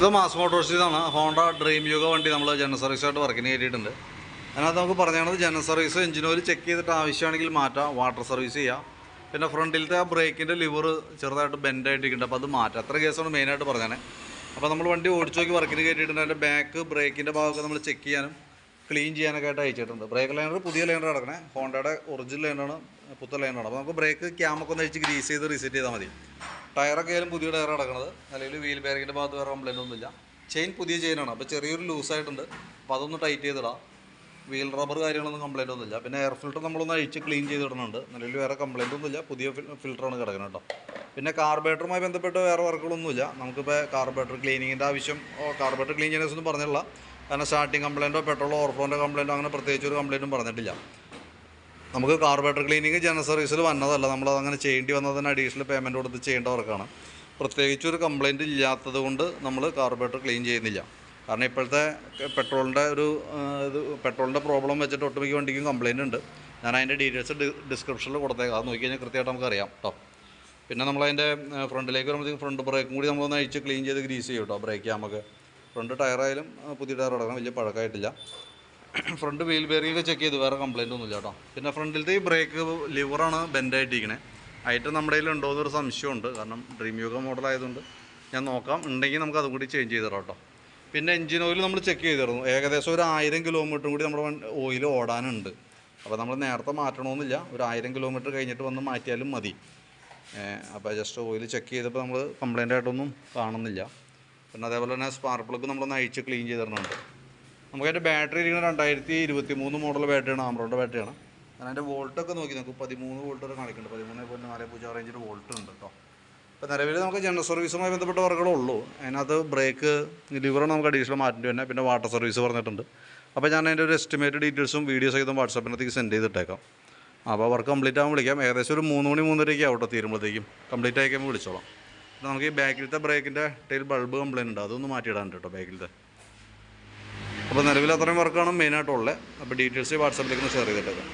ഇത് മാസ് മോട്ടോഴ്സിന്നാണ് Honda dream യുഗ വണ്ടി നമ്മൾ ജനറൽ സർവീസായിട്ട് വർക്കിന് കയറ്റിയിട്ടുണ്ട്. അതിനകത്ത് നമുക്ക് പറഞ്ഞത് general service engine oil check ചെയ്തിട്ട് ആവശ്യമാണെങ്കിൽ മാറ്റാം വാട്ടർ സർവീസ് ചെയ്യാം. പിന്നെ ഫ്രണ്ടിലത്തെ ആ ബ്രേക്കിന്റെ ലിവർ ചെറുതായിട്ട് ബെൻഡായിട്ടിരിക്കുന്നുണ്ട് അപ്പോൾ അത് മാറ്റാം. അത്ര കേസാണ് മെയിനായിട്ട് പറഞ്ഞത്. അപ്പോൾ നമ്മൾ വണ്ടി ഓടിച്ചു നോക്കി വർക്കിന് കയറ്റിയിട്ടുണ്ട്. അതിന്റെ ബാക്ക് ബ്രേക്കിന്റെ ഭാഗമൊക്കെ നമ്മൾ ചെക്ക് ചെയ്യാനും ക്ലീൻ ചെയ്യാനൊക്കെ ആയിട്ട് അയച്ചിട്ടുണ്ട്. ബ്രേക്ക് ലൈനർ പുതിയ ലൈനർ കിടക്കണേ ഹോണ്ടയുടെ ഒറിജിനൽ ലൈനാണ് പുത്ത ലൈനാണ് അപ്പോൾ നമുക്ക് ബ്രേക്ക് ക്യാമൊക്കെ ഒന്ന് അഴിച്ച് ഗ്രീസ് ചെയ്ത് റീസെറ്റ് ചെയ്താൽ മതി. ടയറൊക്കെ ആയാലും പുതിയ ടയർ അടക്കണത് അല്ലെങ്കിൽ വീൽ ബാരിങ്ങിന്റെ ഭാഗത്ത് വേറെ കംപ്ലൈന്റ് ഒന്നുമില്ല. ചെയിൻ പുതിയ ചെയിനാണ് അപ്പോൾ ചെറിയൊരു ലൂസായിട്ടുണ്ട് അപ്പോൾ അതൊന്ന് ടൈറ്റ് ചെയ്തിടാം. വീൽ റബ്ബർ കാര്യങ്ങളൊന്നും കംപ്ലൈന്റ് ഒന്നുമില്ല. പിന്നെ എയർ ഫിൽറ്റർ നമ്മളൊന്ന് അഴിച്ച് ക്ലീൻ ചെയ്തിടുന്നുണ്ട് നിലവിൽ വേറെ കംപ്ലൈന്റ് ഒന്നുമില്ല. പുതിയ ഫിൽറ്ററാണ് കിടക്കുന്നത് കേട്ടോ. പിന്നെ കാർബേറ്ററുമായി ബന്ധപ്പെട്ട് വേറെ വർക്കുകളൊന്നുമില്ല. നമുക്കിപ്പോൾ കാർബേറ്റർ ക്ലീനിങ്ങിന്റെ ആവശ്യം കാർബേറ്റർ ക്ലീൻ ചെയ്യുന്ന ഒന്നും പറഞ്ഞില്ല കാരണം സ്റ്റാർട്ടിങ് കംപ്ലൈന്റോ പെട്രോളോ ഓവർഫ്ലോന്റെ കംപ്ലൈന്റോ അങ്ങനെ പ്രത്യേകിച്ച് ഒരു കംപ്ലൈന്റും പറഞ്ഞിട്ടില്ല. നമുക്ക് കാർബേറ്റർ ക്ലീനിങ് ജനറൽ സർവീസിൽ വന്നതല്ല. നമ്മളത് അങ്ങനെ ചെയ്യേണ്ടി വന്നതിന് അഡീഷണൽ പേയ്മെന്റ് കൊടുത്ത് ചെയ്യേണ്ട വർക്കാണ് പ്രത്യേകിച്ച് ഒരു കംപ്ലൈന്റ് ഇല്ലാത്തത് കൊണ്ട് നമ്മൾ കാർബേറ്റർ ക്ലീൻ ചെയ്യുന്നില്ല. കാരണം ഇപ്പോഴത്തെ പെട്രോളിന്റെ ഒരു ഇത് പെട്രോളിന്റെ പ്രോബ്ലം വെച്ചിട്ട് ഒട്ടുമിക്ക വണ്ടിക്കും കംപ്ലൈന്റ് ഉണ്ട്. ഞാൻ അതിന്റെ ഡീറ്റെയിൽസ് ഡിസ്ക്രിപ്ഷനിൽ കൊടുത്തേക്കാം. അത് നോക്കിക്കഴിഞ്ഞാൽ കൃത്യമായിട്ട് നമുക്കറിയാം കേട്ടോ പിന്നെ നമ്മളതിന്റെ ഫ്രണ്ടിലേക്ക് വരുമ്പോഴത്തേക്കും ഫ്രണ്ട് ബ്രേക്കും കൂടി നമ്മളൊന്ന് അഴിച്ച് ക്ലീൻ ചെയ്ത് ഗ്രീസ് ചെയ്യും കേട്ടോ ബ്രേക്ക് നമുക്ക് ഫ്രണ്ട് ടയറായാലും പുതിയ ടയർ അടക്കണം വലിയ പഴക്കമായിട്ടില്ല. ഫ്രണ്ട് വീൽ ബെയറിംഗ് ചെക്ക് ചെയ്ത്. വേറെ കംപ്ലൈന്റ് ഒന്നുമില്ല കേട്ടോ. പിന്നെ ഫ്രണ്ടിലത്തെ ഈ ബ്രേക്ക് ലിവറാണ് ബെൻഡായിട്ടിരിക്കണേ ഐറ്റം നമ്മുടെ കയ്യിൽ ഉണ്ടോ എന്നൊരു സംശയമുണ്ട്. കാരണം ഡ്രീം യുഗ മോഡൽ ആയതുകൊണ്ട് ഞാൻ നോക്കാം. ഉണ്ടെങ്കിൽ നമുക്ക് അതും കൂടി ചേഞ്ച് ചെയ്ത് കേട്ടോ. പിന്നെ എഞ്ചിൻ ഓയിൽ നമ്മൾ ചെക്ക് ചെയ്തിരുന്നു ഏകദേശം ഒരു ആയിരം കിലോമീറ്ററും കൂടി നമ്മുടെ ഓയിൽ ഓടാനുണ്ട്. അപ്പോൾ നമ്മൾ നേരത്തെ മാറ്റണമെന്നില്ല ഒരു ആയിരം കിലോമീറ്റർ കഴിഞ്ഞിട്ട് വന്ന് മാറ്റിയാലും മതി. അപ്പോൾ ജസ്റ്റ് ഓയിൽ ചെക്ക് ചെയ്തപ്പോൾ നമ്മൾ കംപ്ലൈന്റ് ആയിട്ടൊന്നും കാണുന്നില്ല. പിന്നെ അതേപോലെ തന്നെ സ്പാർക്ക് പ്ലഗ് നമ്മളൊന്ന് അഴിച്ച് ക്ലീൻ ചെയ്തിരുന്നുണ്ട് നമുക്കതിന്റെ ബാറ്ററി ഇരിക്കുന്നത് രണ്ടായിരത്തി ഇരുപത്തി മൂന്ന് മോഡൽ ബാറ്ററിയാണ് ആമറോയുടെ ബാറ്ററിയാണ് ഞാൻ അതിന്റെ വോൾട്ടൊക്കെ നോക്കി നോക്കും പതിമൂന്ന് വോൾട്ട് വരെ കാണിക്കുന്നുണ്ട് പതിമൂന്ന് പോയിന്റ് നാല് പൂജ്യം റേഞ്ചിൽ വോൾട്ട് ഉണ്ട് കേട്ടോ അപ്പോൾ നിലവിൽ നമുക്ക് ജനറൽ സർവീസുമായി ബന്ധപ്പെട്ട വർക്കുകളേ ഉള്ളൂ. അതിനകത്ത് ബ്രേക്ക് ലിവറാണ് നമുക്ക് അഡീഷണൽ മാറ്റേണ്ടി തന്നെ പിന്നെ വാട്ടർ സർവീസ് പറഞ്ഞിട്ടുണ്ട്. അപ്പോൾ ഞാൻ അതിന്റെ ഒരു എസ്റ്റിമേറ്റ് ഡീറ്റെയിൽസും വീഡിയോ സഹിതം വാട്സാപ്പിനകത്തേക്ക് സെൻഡ് ചെയ്തിട്ടേക്കാം. അപ്പോൾ വർക്ക് കംപ്ലീറ്റ് ആകുമ്പോൾ വിളിക്കാം. ഏകദേശം ഒരു മൂന്ന് മണി മൂന്നരയ്ക്ക് ആവട്ടെ തീരുമ്പോഴത്തേക്കും. കംപ്ലീറ്റ് ആയിക്കുമ്പോൾ വിളിച്ചോളാം. നമുക്ക് ഈ ബാക്കിലത്തെ ബ്രേക്കിന്റെ ടൈൽ ബൾബ് കംപ്ലൈന്റ് ഉണ്ട്. അതൊന്ന് മാറ്റിയിടാൻ കേട്ടോ ബാക്കിലത്തെ അപ്പോൾ നിലവിൽ അത്രയും വർക്കാണ് മെയിനായിട്ടുള്ളത് അപ്പോൾ ഡീറ്റെയിൽസ് വാട്സാപ്പിലേക്ക് ഷെയർ ചെയ്തിട്ടേക്കാം.